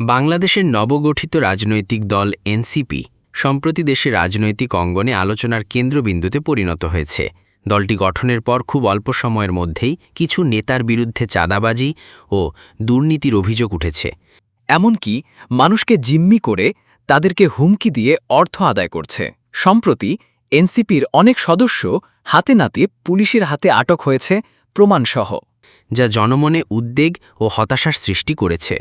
বাংলাদেশের নবগঠিত রাজনৈতিক দল এনসিপি সম্প্রতি দেশের রাজনৈতিক অঙ্গনে আলোচনার কেন্দ্রবিন্দুতে পরিণত হয়েছে। দলটি গঠনের পর খুব অল্প সময়ের মধ্যেই কিছু নেতার বিরুদ্ধে চাঁদাবাজি ও দুর্নীতির অভিযোগ উঠেছে। এমনকি মানুষকে জিম্মি করে তাদেরকে হুমকি দিয়ে অর্থ আদায় করছে। সম্প্রতি এনসিপির অনেক সদস্য হাতে নাতে পুলিশের হাতে আটক হয়েছে প্রমাণসহ। যা জনমনে উদ্বেগ ও হতাশার সৃষ্টি করেছে।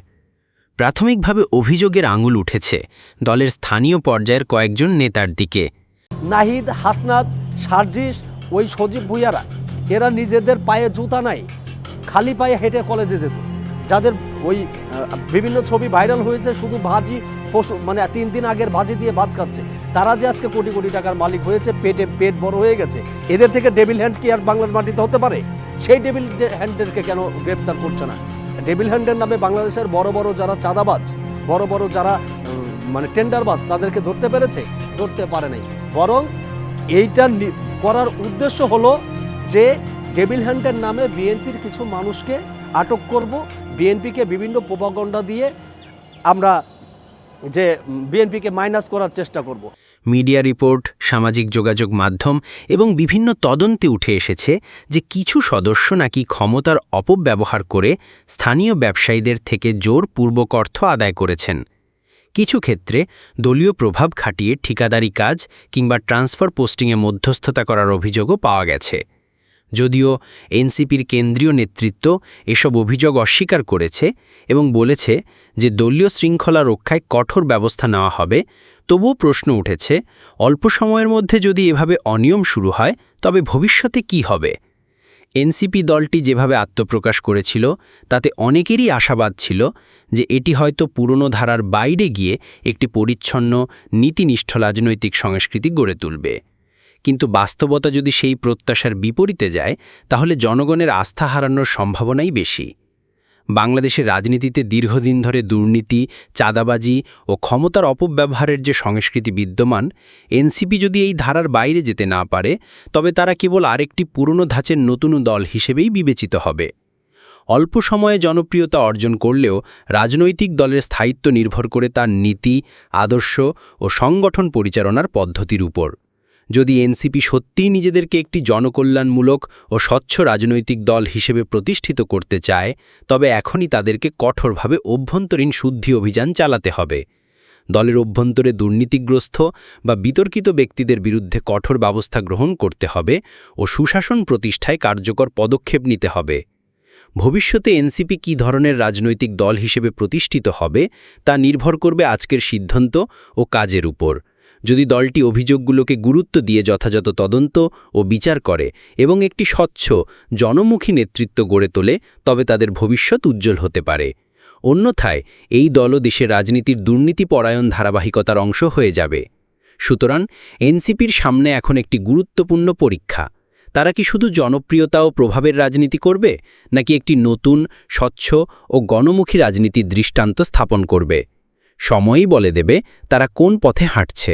প্রাথমিকভাবে অভিযোগের আঙুল উঠেছে। দলের স্থানীয় পর্যায়ের কয়েকজন নেতার দিকে। নাহিদ, হাসনাত, সার্জিস, ওই সজীব ভুইয়ারা, এরা নিজেদের পায়ে জুতা নাই, খালি পায়ে হেঁটে কলেজে যেত। যাদের ওই বিভিন্ন ছবি ভাইরাল হয়েছে, শুধু ভাজি, পশু- মানে তিন দিন আগের ভাজি দিয়ে ভাত খাচ্ছে। তারা যে আজকে কোটি কোটি টাকার মালিক হয়েছে, পেটে পেট বড় হয়ে গেছে। এদের থেকে ডেভিল হ্যান্ড কি আর বাংলার মাটিতে হতে পারে? সেই ডেভিল হ্যান্ডেরকে কেন গ্রেপ্তার করছে না? ডেভিল হ্যান্ডের নামে বাংলাদেশের বড় বড় যারা চাঁদাবাজ, বড় বড় যারা মানে টেন্ডারবাজ তাদেরকে ধরতে পেরেছে, ধরতে পারে নাই। বরং এইটা করার উদ্দেশ্য হলো যে ডেবিল হ্যান্ডের নামে বিএনপির কিছু মানুষকে আটক করব। বিএনপিকে বিভিন্ন প্রপাগণ্ডা দিয়ে আমরা যে বিএনপিকে মাইনাস করার চেষ্টা করব। মিডিয়া রিপোর্ট, সামাজিক যোগাযোগ মাধ্যম এবং বিভিন্ন তদন্তে উঠে এসেছে যে কিছু সদস্য নাকি ক্ষমতার অপব্যবহার করে স্থানীয় ব্যবসায়ীদের থেকে জোর পূর্বক অর্থ আদায় করেছেন। কিছু ক্ষেত্রে দলীয় প্রভাব খাটিয়ে ঠিকাদারি কাজ কিংবা ট্রান্সফার পোস্টিংয়ে মধ্যস্থতা করার অভিযোগও পাওয়া গেছে। যদিও এনসিপির কেন্দ্রীয় নেতৃত্ব এসব অভিযোগ অস্বীকার করেছে এবং বলেছে যে দলীয় শৃঙ্খলা রক্ষায় কঠোর ব্যবস্থা নেওয়া হবে, তবুও প্রশ্ন উঠেছে, অল্প সময়ের মধ্যে যদি এভাবে অনিয়ম শুরু হয়, তবে ভবিষ্যতে কি হবে? এনসিপি দলটি যেভাবে আত্মপ্রকাশ করেছিল, তাতে অনেকেরই আশাবাদ ছিল যে এটি হয়তো পুরনো ধারার বাইরে গিয়ে একটি পরিচ্ছন্ন, নীতিনিষ্ঠ রাজনৈতিক সংস্কৃতি গড়ে তুলবে। কিন্তু বাস্তবতা যদি সেই প্রত্যাশার বিপরীতে যায়, তাহলে জনগণের আস্থা হারানোর সম্ভাবনাই বেশি। বাংলাদেশের রাজনীতিতে দীর্ঘদিন ধরে দুর্নীতি, চাঁদাবাজি ও ক্ষমতার অপব্যবহারের যে সংস্কৃতি বিদ্যমান, এনসিপি যদি এই ধারার বাইরে যেতে না পারে, তবে তারা কেবল আরেকটি পুরনো ধাঁচের নতুন দল হিসেবেই বিবেচিত হবে। অল্প সময়ে জনপ্রিয়তা অর্জন করলেও রাজনৈতিক দলের স্থায়িত্ব নির্ভর করে তার নীতি, আদর্শ ও সংগঠন পরিচালনার পদ্ধতির উপর। যদি এনসিপি সত্যিই নিজেদেরকে একটি জনকল্যাণমূলক ও স্বচ্ছ রাজনৈতিক দল হিসেবে প্রতিষ্ঠিত করতে চায়, তবে এখনই তাদেরকে কঠোরভাবে অভ্যন্তরীণ শুদ্ধি অভিযান চালাতে হবে। দলের অভ্যন্তরে দুর্নীতিগ্রস্ত বা বিতর্কিত ব্যক্তিদের বিরুদ্ধে কঠোর ব্যবস্থা গ্রহণ করতে হবে ও সুশাসন প্রতিষ্ঠায় কার্যকর পদক্ষেপ নিতে হবে। ভবিষ্যতে এনসিপি কী ধরনের রাজনৈতিক দল হিসেবে প্রতিষ্ঠিত হবে, তা নির্ভর করবে আজকের সিদ্ধান্ত ও কাজের উপর। যদি দলটি অভিযোগগুলোকে গুরুত্ব দিয়ে যথাযথ তদন্ত ও বিচার করে এবং একটি স্বচ্ছ, জনমুখী নেতৃত্ব গড়ে তোলে, তবে তাদের ভবিষ্যৎ উজ্জ্বল হতে পারে। অন্যথায়, এই দলও দেশের রাজনীতির দুর্নীতিপরায়ণ ধারাবাহিকতার অংশ হয়ে যাবে। সুতরাং, এনসিপির সামনে এখন একটি গুরুত্বপূর্ণ পরীক্ষা। তারা কি শুধু জনপ্রিয়তা ও প্রভাবের রাজনীতি করবে, নাকি একটি নতুন, স্বচ্ছ ও গণমুখী রাজনীতির দৃষ্টান্ত স্থাপন করবে? সময়ই বলে দেবে তারা কোন পথে হাঁটছে।